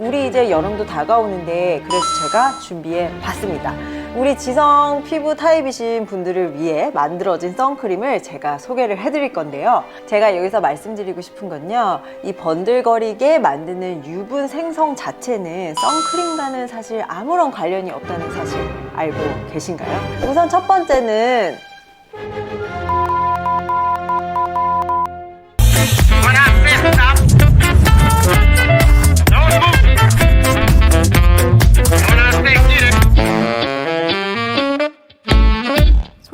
우리 이제 여름도 다가오는데 그래서 제가 준비해 봤습니다. 우리 지성 피부 타입이신 분들을 위해 만들어진 선크림을 제가 소개를 해드릴 건데요. 제가 여기서 말씀드리고 싶은 건요. 이 번들거리게 만드는 유분 생성 자체는 선크림과는 사실 아무런 관련이 없다는 사실 알고 계신가요? 우선 첫 번째는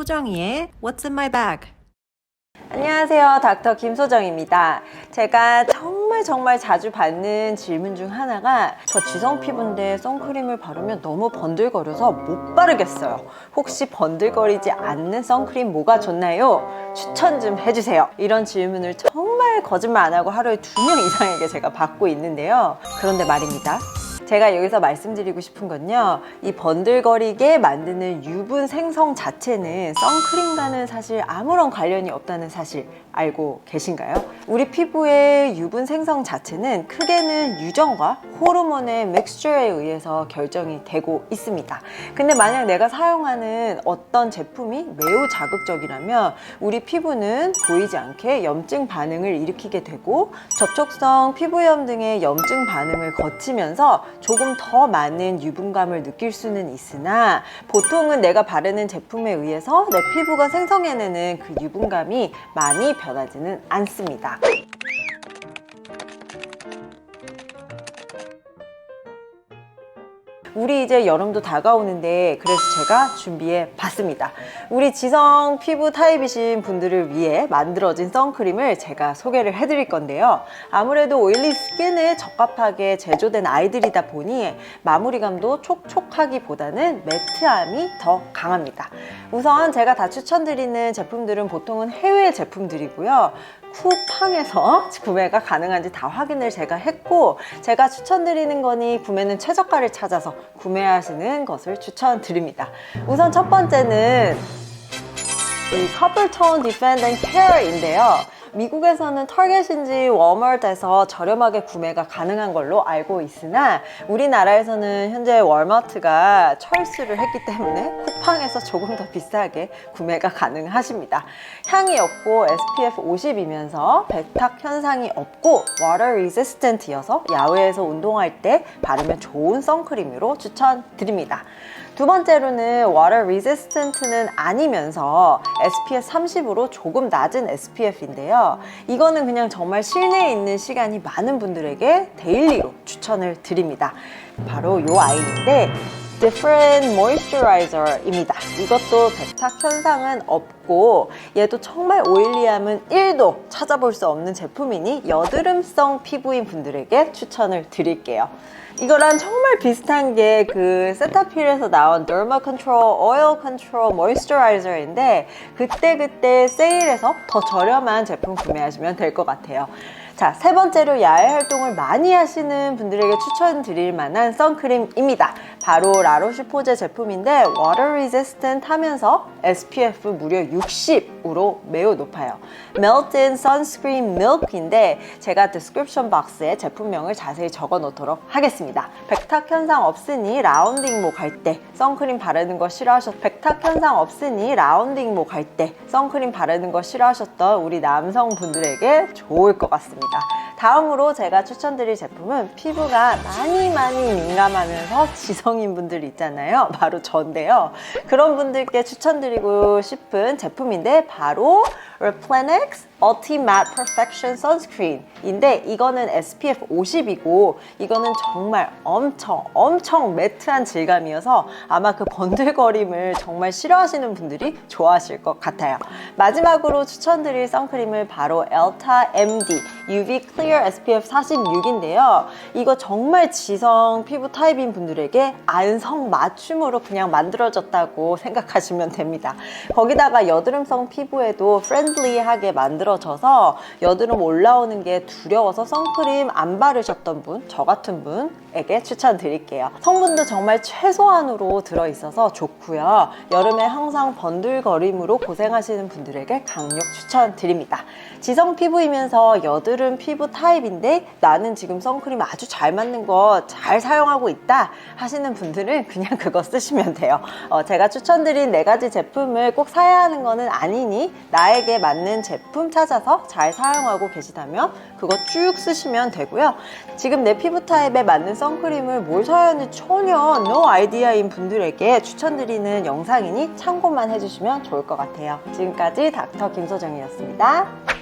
소정이의 What's in my bag? 안녕하세요. 닥터 김소정입니다. 제가 정말 정말 자주 받는 질문 중 하나가 저 지성 피부인데 선크림을 바르면 너무 번들거려서 못 바르겠어요. 혹시 번들거리지 않는 선크림 뭐가 좋나요? 추천 좀 해주세요. 이런 질문을 정말 거짓말 안 하고 하루에 두 명 이상에게 제가 받고 있는데요. 그런데 말입니다. 제가 여기서 말씀드리고 싶은 건요. 이 번들거리게 만드는 유분 생성 자체는 선크림과는 사실 아무런 관련이 없다는 사실 알고 계신가요? 우리 피부의 유분 생성 자체는 크게는 유전과 호르몬의 믹스처에 의해서 결정이 되고 있습니다. 근데 만약 내가 사용하는 어떤 제품이 매우 자극적이라면 우리 피부는 보이지 않게 염증 반응을 일으키게 되고 접촉성 피부염 등의 염증 반응을 거치면서 조금 더 많은 유분감을 느낄 수는 있으나 보통은 내가 바르는 제품에 의해서 내 피부가 생성해내는 그 유분감이 많이 변하지는 않습니다. 우리 이제 여름도 다가오는데 그래서 제가 준비해 봤습니다. 우리 지성 피부 타입이신 분들을 위해 만들어진 선크림을 제가 소개를 해드릴 건데요. 아무래도 오일리 스킨에 적합하게 제조된 아이들이다 보니 마무리감도 촉촉하기보다는 매트함이 더 강합니다. 우선 제가 다 추천드리는 제품들은 보통은 해외 제품들이고요. 쿠팡에서 구매가 가능한지 다 확인을 제가 했고 제가 추천드리는 거니 구매는 최저가를 찾아서 구매하시는 것을 추천드립니다. 우선 첫 번째는 이 커플 톤 디펜드 앤 케어인데요. 미국에서는 타겟인지 워마트에서 저렴하게 구매가 가능한 걸로 알고 있으나 우리나라에서는 현재 월마트가 철수를 했기 때문에 쿠팡에서 조금 더 비싸게 구매가 가능하십니다. 향이 없고 SPF 50이면서 백탁 현상이 없고 water resistant이어서 야외에서 운동할 때 바르면 좋은 선크림으로 추천드립니다. 두 번째로는 water resistant는 아니면서 SPF 30으로 조금 낮은 SPF인데요. 이거는 그냥 정말 실내에 있는 시간이 많은 분들에게 데일리로 추천을 드립니다. 바로 이 아이인데 Different Moisturizer입니다. 이것도 백탁 현상은 없고 얘도 정말 오일리함은 1도 찾아볼 수 없는 제품이니 여드름성 피부인 분들에게 추천을 드릴게요. 이거랑 정말 비슷한 게 그 세타필에서 나온 Derma Control Oil Control Moisturizer인데 그때그때 세일해서 더 저렴한 제품 구매하시면 될 것 같아요. 자, 세 번째로 야외 활동을 많이 하시는 분들에게 추천드릴 만한 선크림입니다. 바로 라로슈포제 제품인데 Water Resistant 하면서 SPF 무려 60으로 매우 높아요. Melt-in Sunscreen Milk인데 제가 디스크립션 박스에 제품명을 자세히 적어 놓도록 하겠습니다. 백탁 현상 없으니 라운딩목 할때 선크림 바르는 거 싫어하셨 백탁 현상 없으니 라운딩목 할때 선크림 바르는 거 싫어하셨던 우리 남성분들에게 좋을 것 같습니다. 다음으로 제가 추천드릴 제품은 피부가 많이 많이 민감하면서 지성인 분들 있잖아요. 바로 저인데요. 그런 분들께 추천드리고 싶은 제품인데 바로 Replenex Ulti Matte Perfection Sunscreen인데 이거는 SPF 50이고 이거는 정말 엄청 엄청 매트한 질감이어서 아마 그 번들거림을 정말 싫어하시는 분들이 좋아하실 것 같아요. 마지막으로 추천드릴 선크림을 바로 Elta MD UV Clear SPF 46인데요. 이거 정말 지성 피부 타입인 분들에게 안성 맞춤으로 그냥 만들어졌다고 생각하시면 됩니다. 거기다가 여드름성 피부에도 프렌들리하게 만들어 만들어져서 여드름 올라오는 게 두려워서 선크림 안 바르셨던 분, 저 같은 분에게 추천드릴게요. 성분도 정말 최소한으로 들어있어서 좋고요. 여름에 항상 번들거림으로 고생하시는 분들에게 강력 추천드립니다. 지성 피부이면서 여드름 피부 타입인데 나는 지금 선크림 아주 잘 맞는 거 잘 사용하고 있다 하시는 분들은 그냥 그거 쓰시면 돼요. 어, 제가 추천드린 네 가지 제품을 꼭 사야 하는 거는 아니니 나에게 맞는 제품 찾아서 잘 사용하고 계시다면 그거 쭉 쓰시면 되고요. 지금 내 피부 타입에 맞는 선크림을 뭘 사야 하는지 전혀 no 아이디어인 분들에게 추천드리는 영상이니 참고만 해주시면 좋을 것 같아요. 지금까지 닥터 김소정이었습니다.